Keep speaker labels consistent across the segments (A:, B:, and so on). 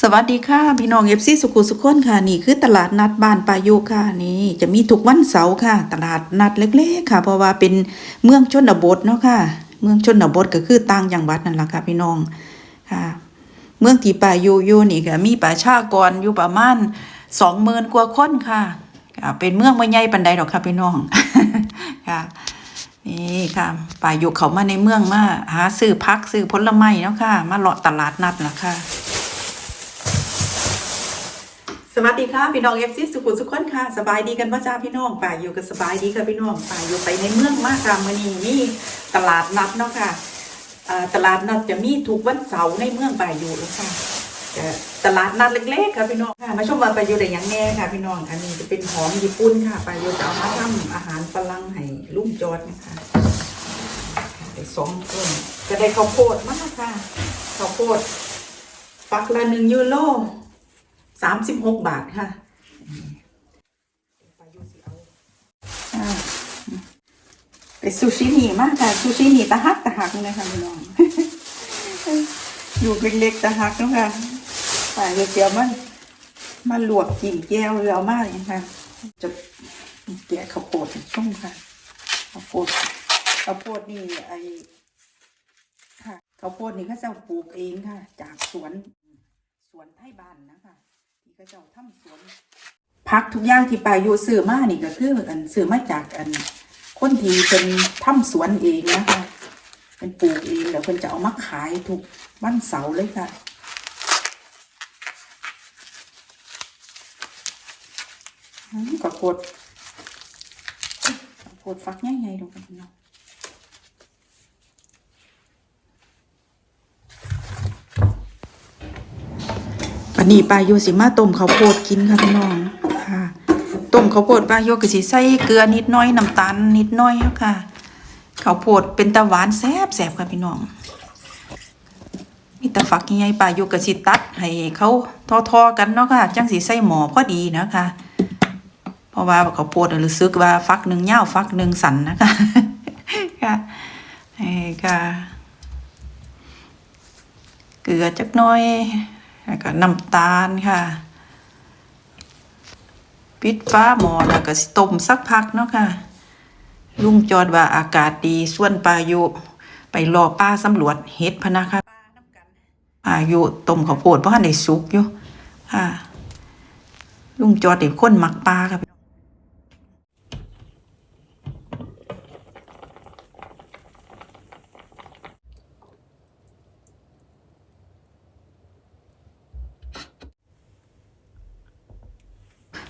A: สวัสดีค่ะ พี่น้องเอฟซีสุขุสุขคนค่ะนี่คือตลาดนัดบ้านปายุค่ะนี่ จะมีทุกวันเสาร์ค่ะ ตลาดนัดเล็ก ๆ ค่ะ เพราะว่าเป็นเมืองชนบทเนาะค่ะ เมืองชนบทก็คือต่างจังหวัดนั่นแหละค่ะ พี่น้องค่ะ เมืองที่ปายุอยู่นี่ก็มีประชากรอยู่ประมาณสองหมื่นกว่าคนค่ะค่ะเป็นเมืองไม่ใหญ่ปันใดหรอกค่ะพี่น้องค่ะนี่ค่ะปายู่เขามาในเมืองมาหาซื้อพักซื้อผลไม้เนาะค่ะ มาเลาะตลาดนัดนะค่ะ สวัสดีค่ะพี่น้องเอฟซีสุขุมสุขคนค่ะสบายดีกันป่ะจ้าพี่น้องป่าอยู่กันสบายดีค่ะพี่น้องป่าอยู่ไปในเมืองมากค่ะมื่อนี้มีตลาดนัดเนาะค่ะตลาดนัดจะมีทุกวันเสาร์ในเมืองป่าอยู่แล้วค่ะตลาดนัดเล็กๆค่ะพี่น้องค่ะมาชมว่าป่าอยู่ได้ยังแน่ค่ะ พี่น้องอันนี้จะเป็นหอมญี่ปุ่นค่ะป่าอยู่จะเอามาทำอาหารฝรั่งให้ลุงจอดนะคะไปสองต้นก็ได้ข้าวโพดมากค่ะข้าวโพดฟักละหนึ่งยูโร สามสิบหกบาทค่ะไปซูชิหนีมากค่ะซูชิหนีตะหักตะหักเลยค่ะพี่น้องอยู่เล็กๆตะหักนะค่ะป่าเดี๋ยวมันมาหลวกกิ่งแก้วเรือมากเลยค่ะจะแกะข้าวโพดช่วงค่ะข้าวโพดข้าวโพดนี่ไอค่ะข้าวโพดนี่เขาจะปลูกเองค่ะ จากสวนสวนไทยบ้านนะ คะเจ้าทำสวนพักทุกอย่างที่ปายู่ซื้อมานี่ก็คืออันซื้อมาจากอันคนที่เป็นทำสวนเองนะคะเป็นปลูกเองแล้วเพิ่นจะเอามาขายทุกวันเสาร์เลยค่ะอืมก็โคตรโคตรฟักใหญ่ๆลงไปเนาะันนี้ปลาโยสิมาต้มข้าวโพดกินค่ะพี่น้องค่ะต้มข้าวโพดปลาโยก็สิใส่เกลือนิดน้อยน้ำตาลนิดน้อยนะค่ะข้าวโพดเป็นตะหวานแซ่บแซ่บค่ะพี่น้องมีตะฝักใหญ่ปลาโยก็สิตัดให้เขาทอๆกันเนาะค่ะ จังสิใส่หมอพอดีนะคะเพราะว่าข้าวโพดน่ะรู้สึกว่าฟักหนึ่งยาฟักหนึ่งสันนะคะค่ะค่ะเกลือจักน้อย แล้วก็น้ำตาลค่ะ ปิดฟ้าหมอแล้วก็สิต้มสักพักเนาะค่ะ ลุงจอดว่าอากาศดีส่วนปลายุไปรอป้าสำรวจเฮ็ดพนะคะปลายุต้มข้าวโพดเพราะในได้สุกอยู่ค่ะลุงจอดเด็กคนมักปลาค่ะ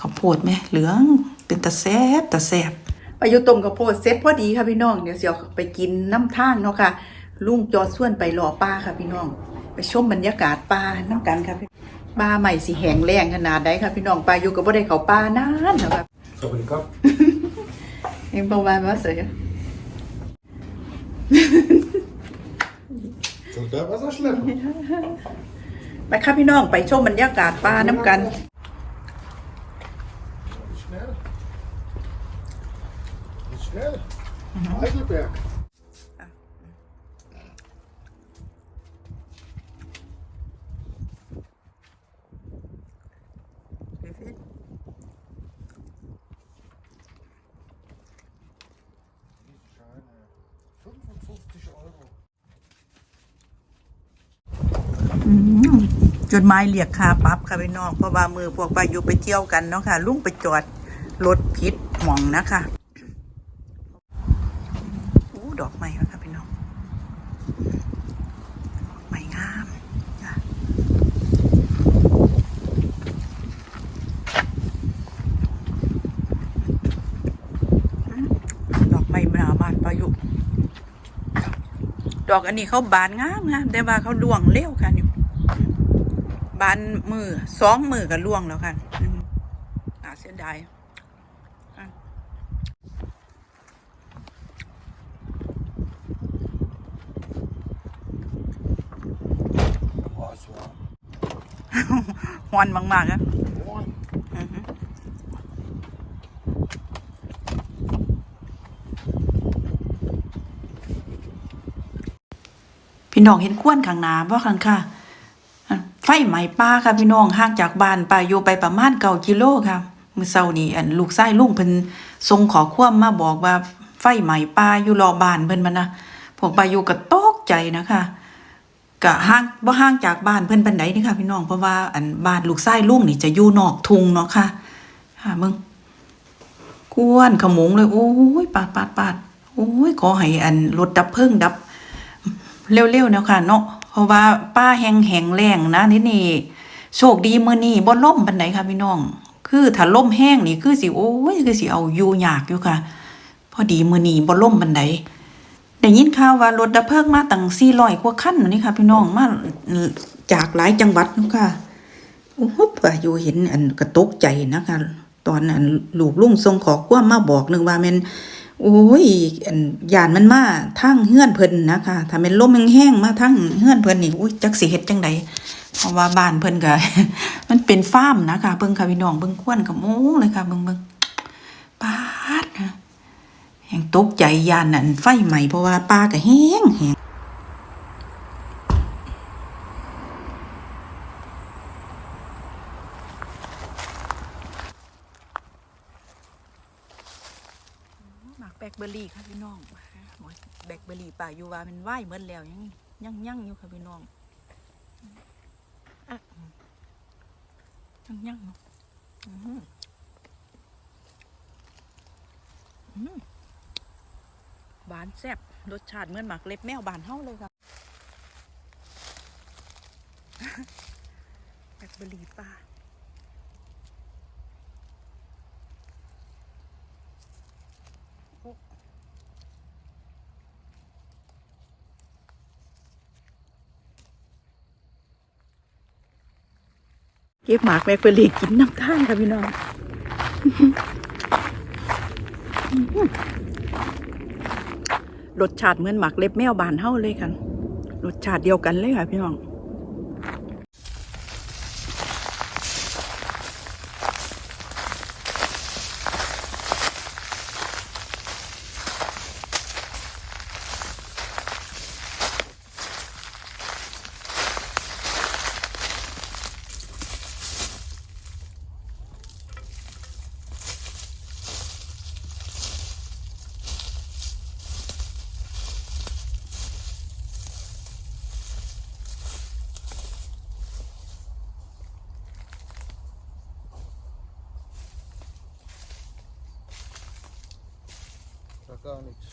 A: ข้าวโพ ดไหมเหลืองเป็นตะแซบตะแซบไปอยู่ต้มข้าวโพดเซ็ตพอดีค่ะพี่น้องเดี๋ยวเสียวไปกินน้ำทางเนาะค่ะลุงจอดส่วนไปรอป้าค่ะพี่น้อง ไปชมบรรยากาศป่าน้ำกันค่ะพี่ป่าใหม่สิแห้งแรงขนาดใดค่ะพี่น้องปลาอยู่กับบ่ได้เขาป่านานแล้วครับ
B: Fabrikant.
A: เองบอกว่าว่าเสีย
B: Så det var så slemt.
A: ไปค่ะพี่น้องไปชมบรรยากาศป่าน้ำกัน
B: Snäll. Heidelberg. 55 Euro.
A: จดหมายเรียกค่าปรับค่ะพี่น้องเพราะว่ามือพวกปาอยู่ไปเที่ยวกันเนาะค่ะ ลุงไปจอดรถพิษหม่องนะคะอู้ดอกไม้แล้วค่ะพี่น้องดอกไม้งามจ้ะอืมดอกไม้มาบ้านปายุ ดอกอันนี้เขาบานงามงามแต่ว่าเขาล่วงเร็วค่ะนี่บานมือสองมือก็ล่วงแล้วค่ะอืมน่าเสียดายอะ
B: Boah, es war
A: ฮอนมากๆนะ
B: moin.
A: อือฮึ พี่น้องเห็นควนข้างหน้าบ่คันค่ะอ่ไฟไหม้ป่าค่ะพี่น้องห่างจากบ้านป่าอยู่ไปประมาณเก้ากิโลค่ะมื้อเช้านี้อันลูกชายลุงเพิ่นส่งขอความมาบอกว่าไฟไหม้ป่าอยู่รอบ้านเพิ่นมานะพวกป่าอยู่ก็ตกใจนะคะก็ห่างบ่ห่างจากบ้านเพิ่นปานใดนี่ค่ะ พี่น้องเพราะว่าอันบ้านลูกชายลุงนี่จะอยู่นอกทุ่งเนาะค่ะค่ะมึงกวนขโมงเลย โอ้ยปาดปาดปาดโอ้ยขอให้อันรถดับเพลิงดับ เร็วๆเนาะค่ะเนาะเพราะว่าป้าแห้งแห้งแรงนะนี่นี่โชคดีมื้อนี้บ่ล่มปานใดค่ะพี่น้อง คือถ้าล่มแห้งนี่คือสิโอ้ยคือสิเอาอยู่ยากอยู่ค่ะ พอดีมื้อนี้บ่ล่มปานใดได้ยินข่าวว่ารถดับเพลิงมาตั้ง400กว่าคันนี่ค่ะ พี่น้องมาจากหลายจังหวัดเนาะค่ะโอ้โหว่าอยู่เห็นอันก็ตกใจนะคะตอนอันลูกลุงส่งขอความมาบอกนึงว่าแม่น โอ้ยยานมันมาทั้งเฮือนเพิ่นนะคะถ้าเป็นลมแห้งๆมาทั้งเฮือนเพิ่นนี่อุ้ยจักสิเฮ็ดจังไดเพราะว่าบ้านเพิ่นก็มันเป็นฟาร์มนะคะเบิ่งค่ะพี่น้องเบิ่งควนกับโม้เลยค่ะเบิ่งเบิ่งปาดนะแห่งตกใจยานนั่นไฟใหม่เพราะว่าป้าก็แห้งแห้งหมักแบล็ค เบอร์รี่ค่ะพี่น้องแบล็คเบอร์รี่ป่าอยู่ว่ามันไหวเหมือนแล้วยังยังยังอยู่ค่ะพี่น้องอะยังยังเนาะอืมอืมหวานแซ่บรสชาติเหมือนหมักเล็บแมวบานเฮาเลยค่ะบ แบล็คเบอร์รี่ป่าโอ้ เก็บหมากแมกเปรีกินน้ำท่านค่ะพี่น้องรสชาติเหมือนหมักเล็บแมวบานเฮาเลยกันรสชาติเดียวกันเลยค่ะพี่น้อง
B: Kan niks.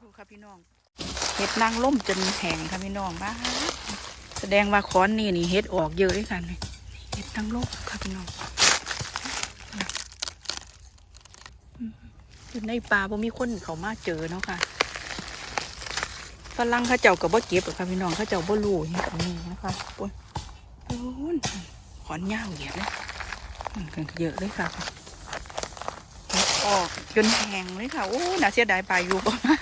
A: ดูค่ะพี่น้อง เห็ดนางล่มจนแห้งค่ะพี่น้องบ้าแสดงว่าค้อนนี่นี่เห็ดออกเยอะด้วยกันนี่เห็ดนางล่มค่ะพี่น้องอยู่ในป่าบ่มีคนเขามาเจอเนาะค่ะฝรั่งเขาเจ้ากับบ่เก็บค่ะพี่น้องเขาเจ้าบ่รู้เห็ดอันนี้นะคะโอ้ยโอ้ยขอนยาวเหยียดเลย กันเยอะเลยค่ะออกจนแห้งเลยค่ะโอ้น่าเสียดายปลาอยู่บ่มา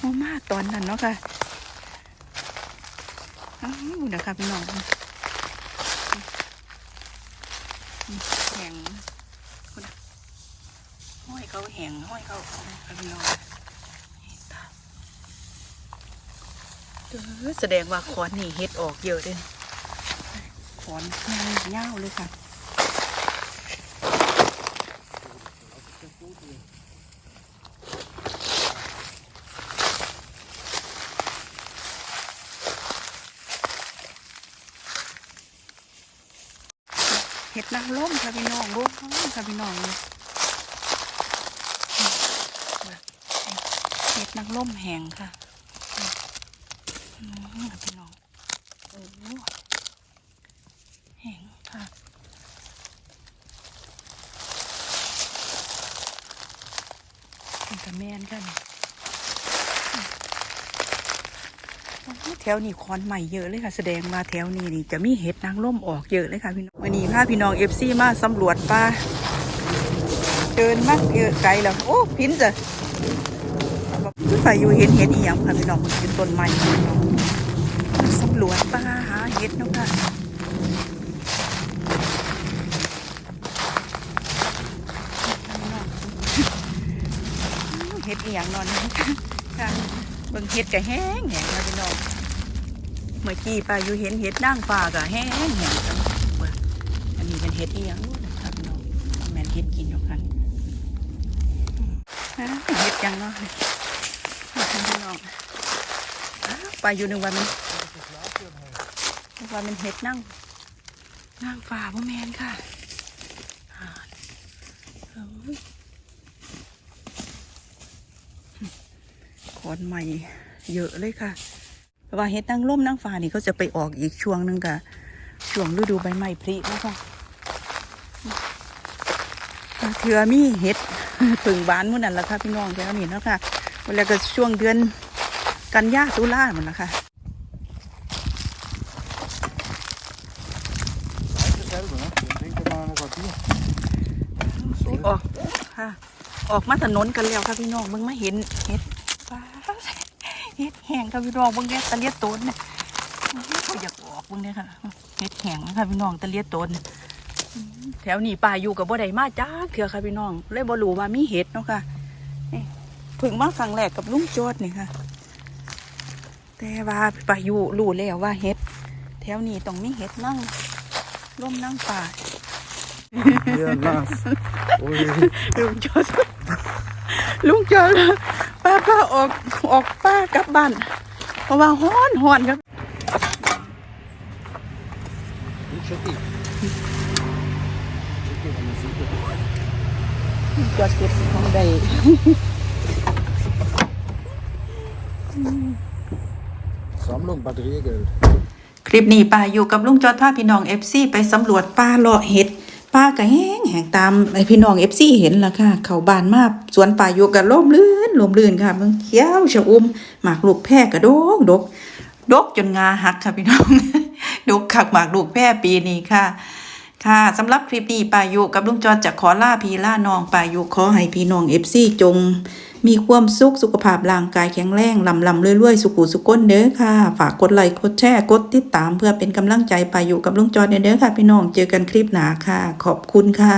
A: บ่มาตอนนั้นเนาะค่ะอ้าวนะคะพี่น้องแห้งห้อยเขาแห้งห้อยเขาค่ะพี่น้องเออแสดงว่าขอนนี่เห็ดออกเยอะเลยขอนเงาวเลยค่ะ นางร่มค่ะพี่น้องร่มค่ะพี่น้องเลยเห็ดนางร่มแห้งค่ะพี่น้องโอ้โหแห้งค่ะเป็นกระแมนกันแถวนี้คอนใหม่เยอะเลยค่ะ แสดงว่าแถวนี้นี่จะมีเห็ดนางร่มออกเยอะเลยค่ะพี่น้อง นี้พาพี่น้องเอฟซีมาสำรวจป่าเดินมากเยอะไกลแล้ว โอ้ พินจ้ะขึ้นไปอยู่เห็นเห็ดอีหยังค่ะพี่น้องเป็นต้นไม้พี่น้องสำรวจป่าหาเห็ดนาะค่ะเห็ดอีหยังนอนค่ะเบิ่งเห็ดก็แห้งแห้งค่ะพี่น้องเมื่อกี้ป้าอยู่เห็นเห็ดนั่งฟ้าก็แห้งแห้ง เบิ่งอันนี้เป็นเห็ดอีหยังครับน้องแม่นเห็ดกินอยู่กันเห็ดจังเนาะพี่น้องอ้าวป้าอยู่หนึ่งวันมันนึกว่ามันเห็ดนั่งนั่งฟ้าบ่แมนค่ะขอนใหม่เยอะเลยค่ะว่าเห็ดนางร่มนางฟ้านี่เขาจะไปออกอีกช่วงหนึงค่ะช่วงฤดูใบไม้ผลินะคะ เถือมีเห็ดผึ่งบานหมุ่นนั่นแหละค่ะพี่น้องแถวนี้เนาะค่ะเวลาก็ช่วงเดือนกันยาตุลาหมดละค่ะ
B: Hetzelfde, hè? Ik denk er maar een kwartier.
A: ออกค่ะ ออกมาถนนกันแล้วค่ะพี่น้องเบิ่งมาเห็นเห็ดฟ้าเห็ดแห้งค่ะพี่น้องเบิ่งแกตะเลียดโตนเนี่ยเขาอยากออกเบิ่งเนี่ยค่ะเห็ดแห้งนะคะพี่น้องตะเลียดโตนอืม แถวนี้ป่าอยู่กับบ่ได้มาจ้าเถื่อค่ะพี่น้อง เลยบ่รู้ว่ามีเห็ดเนาะค่ะนี่เพิ่งมาครั้งแรกกับลุงโจดนี่ค่ะ แต่ว่าป่าอยู่รู้แล้วว่าเห็ด แถวนี้ต้องมีเห็ดนั่งร่มนั่งป่า
B: Ja, naast. Oei.
A: ลุงจอดลุงจอดป้าป้าออกออกป้ากลับบ้านเพราะว่าฮ้อนฮ้อนครับ จอดเก็บของใด
B: Sammlung batteriegeld.
A: คลิปนี้ป้าอยู่กับลุงจอดพาพี่น้องเอฟซีไปสำรวจป่าเลาะเห็ดป้าก็แห้งแห้งตามไอพี่น้องเอฟซีเห็นละค่ะ เขาบานมาสวนป่าอยู่กับล่มลื่นลมลื่นค่ะมึงเขียวชะอุ่มหมากลูกแพร่กระดกดกดกจนงาหักค่ะพี่น้อง ดกขักหมากลูกแพร่ปีนี้ค่ะ ค่ะสำหรับคลิปนี้ปายุกับลุงจอดจะขอล่าพีล่าน้องปายุขอให้พี่น้องเอฟซีจง มีความสุขสุขภาพร่างกายแข็งแรงลำลำเรื่อยๆ สุขุสุขก้นเด้อค่ะ ฝากกดไลค์กดแชร์กดติดตามเพื่อเป็นกำลังใจปายุกับลุงจอดเด้อค่ะพี่น้องเจอกันคลิปหนาค่ะ ขอบคุณค่ะ